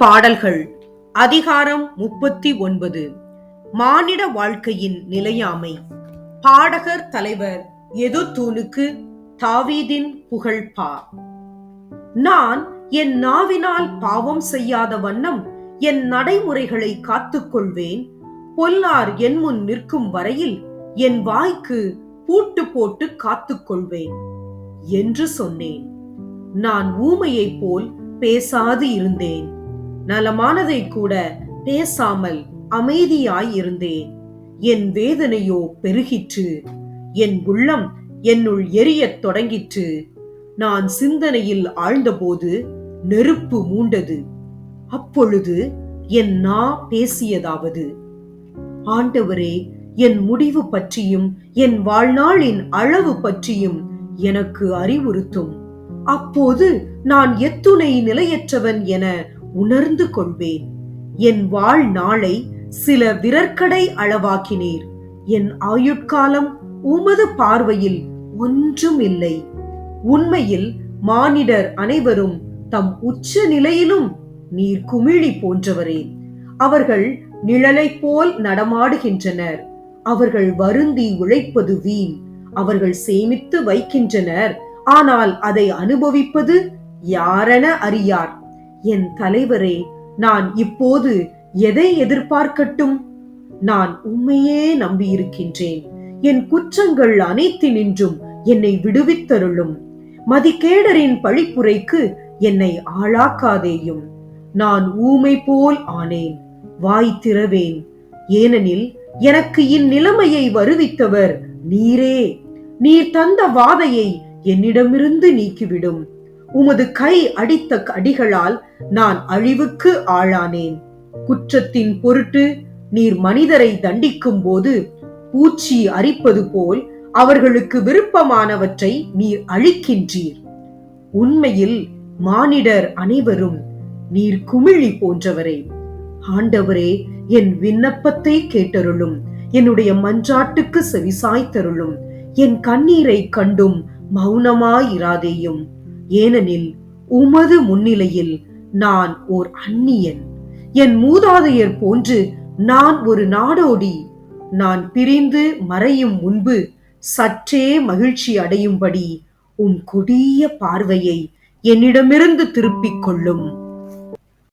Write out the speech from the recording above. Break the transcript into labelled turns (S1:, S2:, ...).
S1: பாடல்கள். அதிகாரம் முப்பத்தி ஒன்பது. மானிட வாழ்க்கையின் நிலையாமை. பாடகர் தலைவர் எதுத்தூனுக்கு தாவீதின் புகழ் பா. நான் என் நாவினால் பாவம் செய்யாத வண்ணம் என் நடைமுறைகளை காத்துக்கொள்வேன். பொல்லார் என் முன் நிற்கும் வரையில் என் வாய்க்கு பூட்டு போட்டு காத்துக்கொள்வேன் என்று சொன்னேன். நான் ஊமையைப் போல் பேசாது இருந்தேன். நலமானதை கூட பேசாமல் அமைதியாய் இருந்தேன் என் வேதனையோ பெருகிற்று. என் உள்ளம் என்னுள் எரியத் தொடங்கிற்று. நான் சிந்தனையில் ஆழ்ந்தபோது நெருப்பு மூண்டது. அப்பொழுது என் நா பேசியதாவது ஆண்டவரே என் முடிவு பற்றியும் என் வாழ்நாளின் அளவு பற்றியும் எனக்கு அறிவுறுத்தும். அப்போது நான் எத்துணை நிலையற்றவன் என உணர்ந்து கொள்வேன். என் வாழ்நாளை சில விரற்கடை அளவாக்கினீர். என் ஆயுட்காலம் உமது பார்வையில் ஒன்றும் இல்லை உண்மையில் மானிடர் அனைவரும் தம் உச்ச நிலையிலும் நீர் குமிழி போன்றவரே. அவர்கள் நிழலைப் போல் நடமாடுகின்றனர். அவர்கள் வருந்தி உழைப்பது வீண். அவர்கள் சேமித்து வைக்கின்றனர். ஆனால் அதை அனுபவிப்பது யாரென அறியார். என் தலைவரே நான் இப்போது எதை எதிர்பார்க்கட்டும்? நான் உண்மையே நம்பியிருக்கின்றேன். என் குற்றங்கள் அனைத்தினின்றும் என்னை விடுவித்தருளும். மதிகேடரின் பழிப்புரைக்கு என்னை ஆளாக்காதேயும். நான் ஊமை போல் ஆனேன் வாய் திறவேன். ஏனெனில் எனக்கு இந்நிலைமையை வருவித்தவர் நீரே. நீர் தந்த வாதையை என்னிடமிருந்து நீக்கிவிடும். உமது கை அடித்த அடிகளால் நான் அழிவுக்கு ஆளானேன். குற்றத்தின் பொருட்டு நீர் மனிதரை தண்டிக்கும் போது பூச்சி அரிப்பது போல் அவர்களுக்கு விருப்பமானவற்றை நீர் அழிக்கின்றீர். உண்மையில் மானிடர் அனைவரும் நீர் குமிழி போன்றவரே. ஆண்டவரே என் விண்ணப்பத்தை கேட்டருளும். என்னுடைய மன்றாட்டுக்கு செவிசாய்த்தருளும். என் கண்ணீரை கண்டும் மௌனமாயிராதேயும். ஏனெனில் உமது முன்னிலையில் நான் ஓர் அந்நியன். என் மூதாதையர் போன்று நான் ஒரு நாடோடி. நான் பிரிந்து மறையும் முன்பு சற்றே மகிழ்ச்சி அடையும்படி உம் கொடிய பார்வையை என்னிடமிருந்து திருப்பிக் கொள்ளும்.